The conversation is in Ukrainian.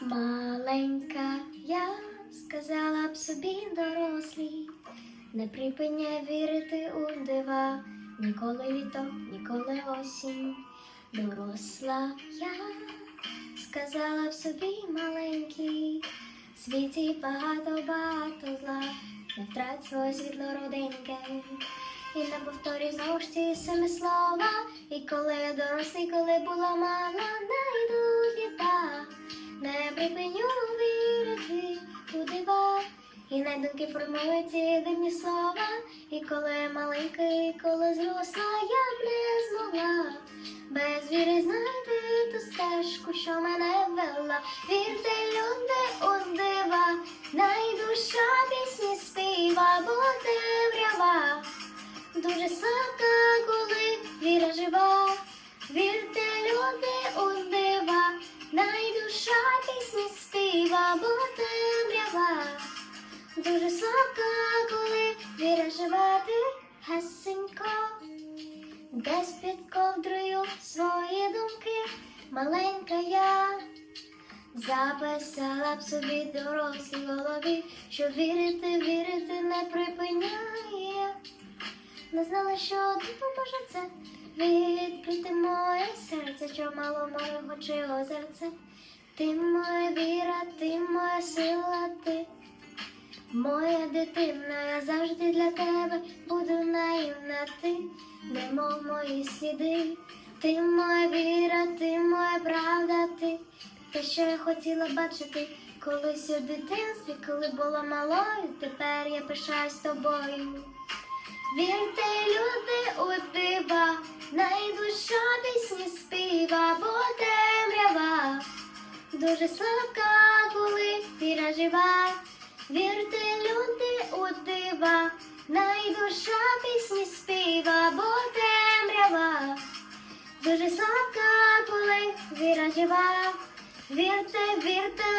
Маленька я сказала б собі дорослій, не припиняй вірити у дива, ніколи літо, ніколи осінь. Доросла я сказала б собі маленький, в світі багато багато зла, не втрать своє світло роденьке. І не повторюй знову ж ті самі слова. І коли я дорослий, коли була мала, найду літа, І на думки формує ці дивні слова. І коли я маленька, і коли зросла, я б не змогла без віри знайти ту стежку, що мене вела. Вірте, люди, у дива, найдуша пісні співа, бо темрява. Дуже слабка, коли віра жива, вірте, люди, у дива, найдуша пісні співа, бо. Дуже слабка, коли віра жива, ти гасенько, десь під ковдрою свої думки, маленька я. Записала б собі дорослій голові, що вірити, вірити не припиняє. Не знала, що допоможе це відкрити моє серце, що мало моєго чи озерце. Ти моя віра, ти моя сила, ти моя дитина, я завжди для тебе буду наївна, ти, немов мої сліди. Ти моя віра, ти моя правда, ти те, що я хотіла бачити колись у дитинстві, коли була малою, тепер я пишаюсь тобою. Вірте, люди, у дива, найдуша пісні співа, бо темрява. Дуже слабка, коли віра жива. Вірте, люди, у дива, найдуша пісні співа, бо темрява. Дуже слабка, коли віра жива. Вірте, вірте,